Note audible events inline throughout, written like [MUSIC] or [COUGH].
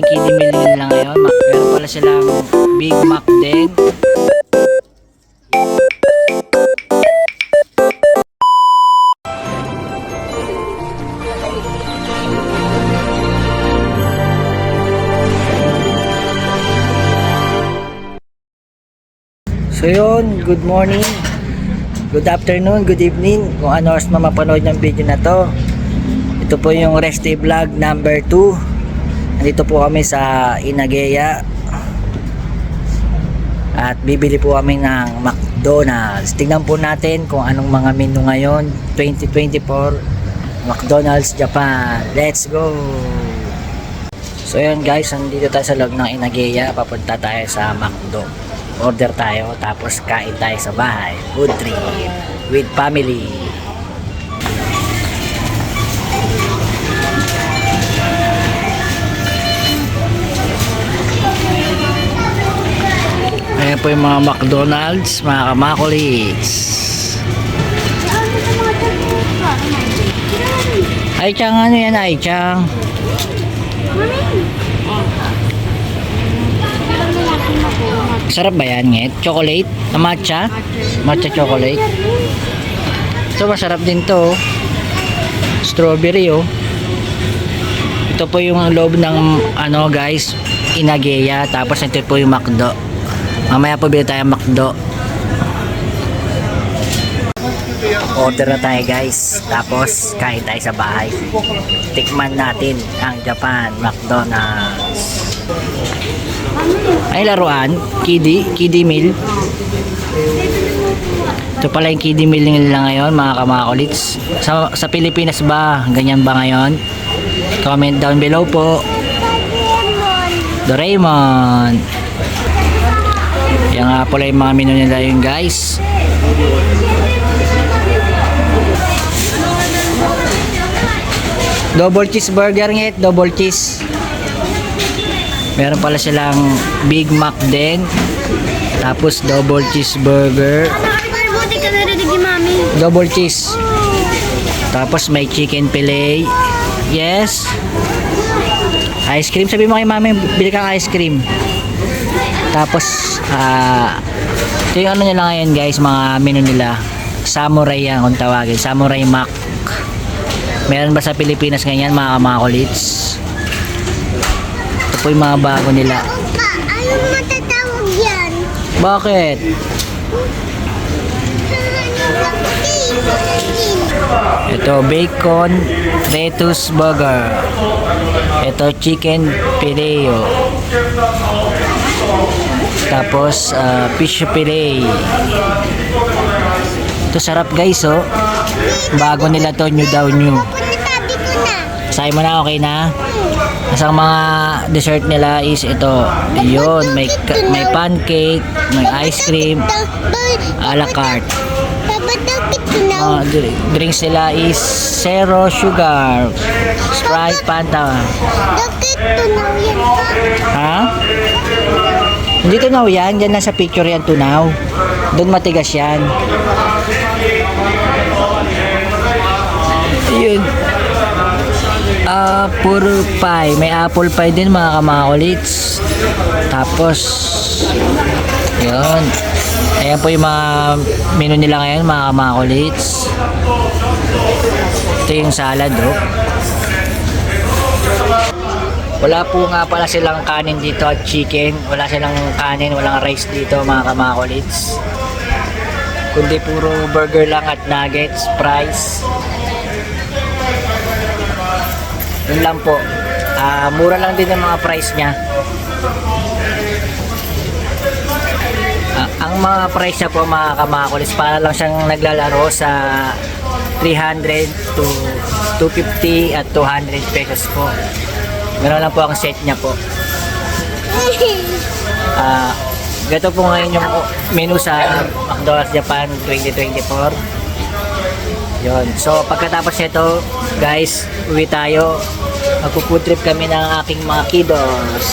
yung kiddie meal nila ngayon. Meron pala silang Big Mac din. So yun, good morning, good afternoon, good evening, kung ano oras man mapanood ng video na to. Ito po yung rest day vlog number 2. Nandito po kami sa Inageya. At bibili po kami ng McDonald's. Tingnan po natin kung anong mga menu ngayon. 2024 McDonald's Japan. Let's go! So yun guys, nandito tayo sa loob ng Inageya. Papunta tayo sa McDo. Order tayo, tapos kain tayo sa bahay. Food trip with family. Po yung mga McDonald's, mga kamakulits. Ay, Chang, ano yan, Ay, Chang? Sarap ba yan, Nget? Chocolate? Na matcha? Matcha chocolate? So, masarap din to. oh. Strawberry, oh. Ito po yung loob ng, ano, guys, Inageya. Tapos, ito po yung McDo. Mamaya po bili tayo McDo. Order na tayo guys. Tapos kain tayo sa bahay. Tikman natin ang Japan McDonald's. Ay laruan, kiddie, kiddie meal. Ito pala yung kiddie meal nila ngayon mga kamakulits. Sa, sa Pilipinas ba, ganyan ba ngayon? Comment down below po. Doraemon. Nga pala yung mga menu nila yun guys. Double cheeseburger ngit, double cheese. Meron pala silang Big Mac din. Tapos double cheeseburger, double cheese. Tapos may chicken fillet. Yes. Ice cream. Sabi mo kay mami, bili kang ice cream. Tapos, ah, ito yung ano nila ngayon guys, mga menu nila. Samurai yan kung tawagin. Samurai Mac. Meron ba sa Pilipinas ganyan mga kamakulits? Ito po yung mga bago nila. Pa, anong matatawag yan? Bakit? Ito bacon lettuce burger. Ito chicken fileo. Tapos ah, fish fillet. Ito sarap guys oh. Bago nila to new daw new. Sabi mo na okay na? Isang mga dessert nila is ito. Yun, may may pancake, may ice cream, a la carte. Dr- drinks nila is zero sugar, Sprite, Fanta. Ha? Hindi tunaw yan. Yan nasa picture yan tunaw. Doon matigas yan. Yun. Puro pie. May apple pie din mga kamakulits. Tapos, yun. Ayan po yung mga menu nila ngayon mga kamakulits. Ito yung salad, oh. Wala po nga pala silang kanin dito at chicken. Wala silang kanin, walang rice dito mga kamakulits. Kundi puro burger lang at nuggets, fries. Yun lang po. Ah, mura lang din ang mga price niya. Ah, ang mga price niya po mga kamakulits, para lang siyang naglalaro sa 300 to 250 at 200 pesos po. Meron lang po ang set niya po. [LAUGHS] Ah, gato po ngayon yung menu sa McDonald's Japan 2024. Yon. So pagkatapos nito, guys, uwi tayo. Magpo-food trip kami ng aking mga kiddos.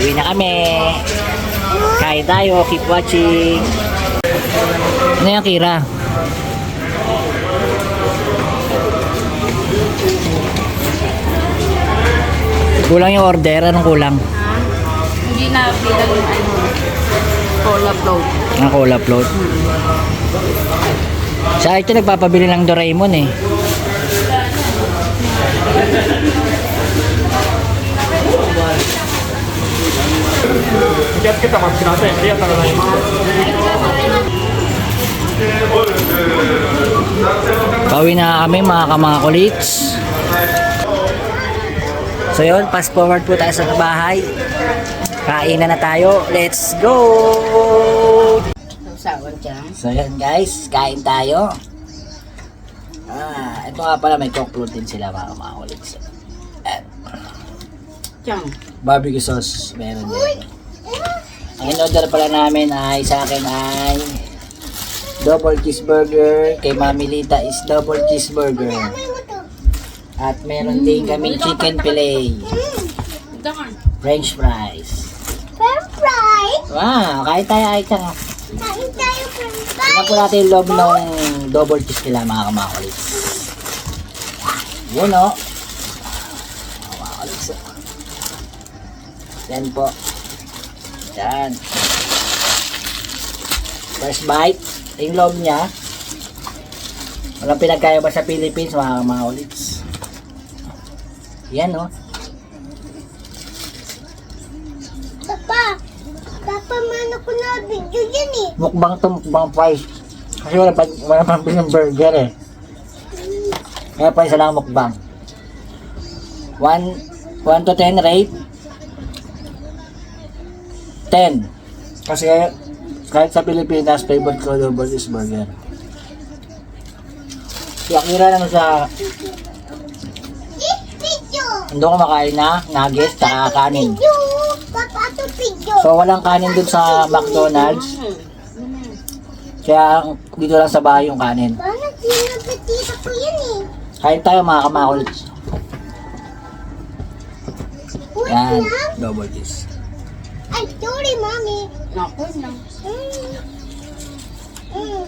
Uwi na kami. Kain tayo, keep watching. Ano yan, Kira? Kulang yung order. Anong kulang? Ha? Hindi na bilang yung ano, cola float. Ang cola float. Sa ito nagpapabili ng Doraemon eh. Pauwi na kami mga kamakulits. So yun, fast forward po tayo sa bahay. Kainan na tayo. Let's go! So yan guys, kain tayo. Ah, ito nga pala may coke din sila mga. At Dyan. barbecue sauce meron din. Ang in-order pala namin ay sa akin ay double cheeseburger. Kay Mami Lita is double cheeseburger. At meron din kaming chicken fillet. French fries. French fries? Wow, kain tayo ay tanga. Kain tayo french fries. Tingnan po natin yung loob ng double cheese nila mga kamakulis. Yun o. Oh. Kamakulis. Yan po. Yan. First bite. Yung loob niya. Walang pinagkaya ba sa Philippines mga kamakulis. Yan. Oh. Papa, Papa, mano ko na video yan eh. Mukbang to, mukbang fries. Kasi wala pa, wala pa ng burger eh. Kaya pa isa lang mukbang. 1 1 to 10 rate. 10. Kasi kahit sa Pilipinas, favorite ko double cheeseburger. Si Akira naman sa video. hindi ko makain na nuggets tsaka kanin. So walang kanin dun sa McDonald's. Kaya dito lang sa bahay yung kanin. Eh? Kain tayo mga kamakulit. Wait Yan, double cheese. Ay, sorry, mommy. Naku na. Mm. Mm.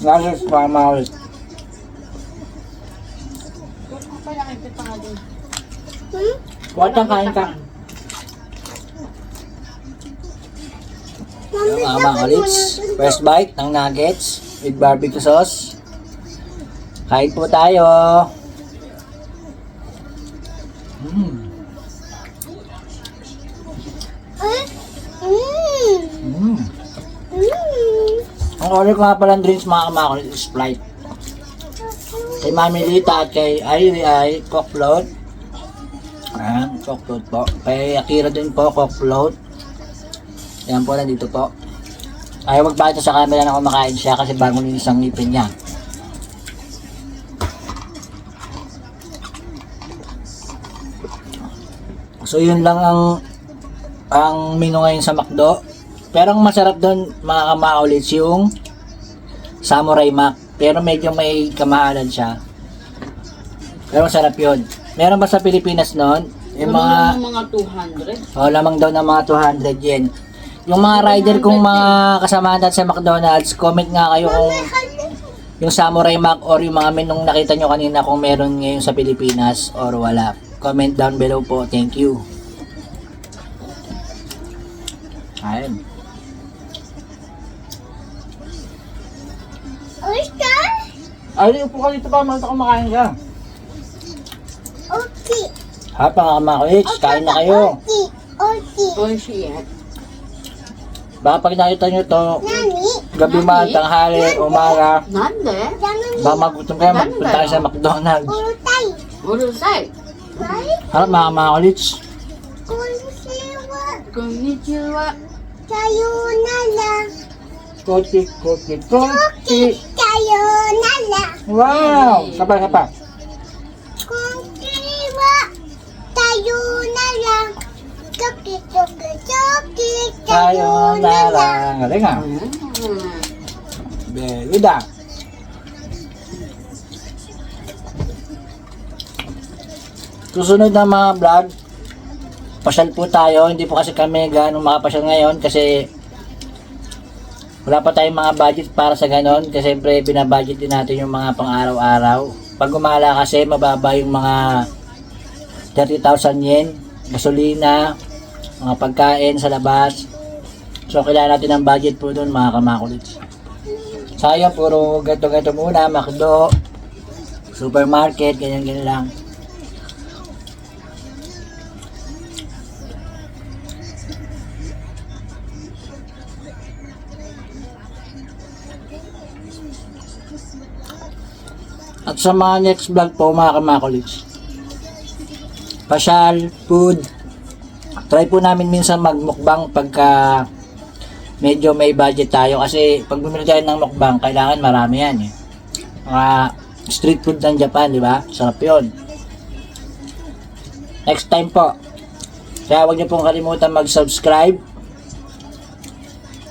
Gracias mga kamakulit. Ako pala kayo pa nga din. Hmm? Huwag kang kain ka. Yung mo na- First bite ng nuggets with barbecue sauce. Kain po tayo. Mm. Mm. Mm. Ang order ko nga pala ng drinks mga kamakulit is Sprite. Kay Mami Lita at kay Irie ay Coke Float. Ayan, Coke Float po. Kay Akira din po, Coke Float. Ayan po, nandito po. Ayaw magpakita sa camera na kumakain siya kasi bagong linis ang ngipin niya. So yun lang ang ang menu ngayon sa McDo. Pero ang masarap doon mga kamaulits yung Samurai Mac. Pero medyo may kamahalan siya. Pero masarap yun. Meron ba sa Pilipinas noon? Yung mga, Mga, mga 200. oh, lamang daw ng mga 200 yen. Yung mga rider kong mga kasama natin sa McDonald's, comment nga kayo kung yung Samurai Mac or yung mga menong nakita nyo kanina kung meron ngayon sa Pilipinas or wala. Comment down below po. Thank you. Ayun. Ay, upo ka dito pa. Malta kumakain ka. Ha, pangakamakits. Kain na kayo. Okay. Oh, siya. Baka pag nakita nyo to, Nani? gabi man, tanghali, umaga, Nande? Baka magutom kayo, magpunta kayo sa McDonald's. Urutay. Urusay. Right? Harap mga kamakits. Konnichiwa. Kochi, kochi. Sayonara. Wow! Kapal, kapal. Konnichiwa. Sayonara. Toki, toki, toki. Sayonara. Sayonara. Galing ah. Mm. Very good ah. Susunod na mga vlog, pasyal po tayo. Hindi po kasi kami ganong makapasyal ngayon kasi wala pa tayong mga budget para sa ganon. Kasi siyempre binabudget din natin yung mga pang araw-araw. Pag gumala kasi mababa yung mga 30,000 yen, gasolina, mga pagkain sa labas. So, kailangan natin ng budget po doon mga kamakulits. Sayang, puro gato-gato muna, makdo, supermarket, ganyan-ganyan lang. At sa mga next vlog po mga kamakulits, pasyal, food, try po namin minsan magmukbang pagka medyo may budget tayo kasi pag bumili tayo ng mukbang, kailangan marami yan eh. Mga street food ng Japan, di ba? Sarap yun. Next time po. Kaya huwag niyo pong kalimutan mag-subscribe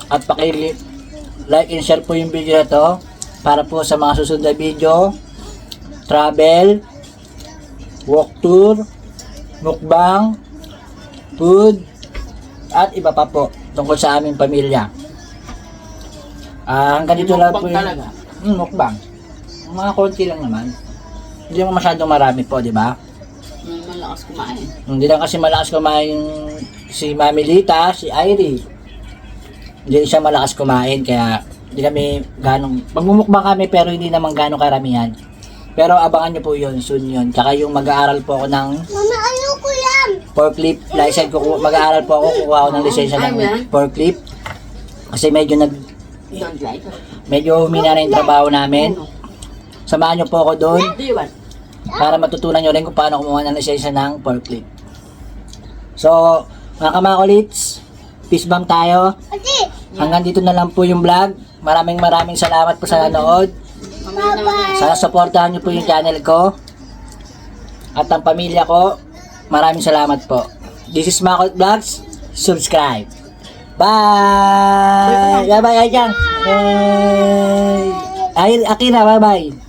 at paki-like and share po yung video na to para po sa mga susunod na video, travel, walk tour, mukbang, food, at iba pa po tungkol sa aming pamilya. Ah, hanggang dito lang po Mukbang yung... talaga. Hmm, mukbang. Mga konti lang naman. Hindi mo masyadong marami po, di ba? May malakas kumain. Hindi lang kasi malakas kumain si Mami Lita, si Irie. Hindi siya malakas kumain, kaya hindi kami ganong... Magmumukbang kami pero hindi naman ganong karamihan. Pero abangan nyo po yun, soon yun. Tsaka yung mag-aaral po ako ng Mama. Forklift. License ko mag-aaral po ako kukuha ako ng lisensya ng forklift. Kasi medyo nag medyo humina na yung trabaho namin. Samahan niyo po ako doon para matutunan niyo rin kung paano kumuha ng lisensya ng forklift. So mga kamakulits peace bomb tayo. Hanggang dito na lang po yung vlog. Maraming maraming salamat po sa nanood. Sana supportahan niyo po yung channel ko at ang pamilya ko maraming salamat po. This is Makot Vlogs. Subscribe. Bye! Bye bye Ayang ay Akira bye bye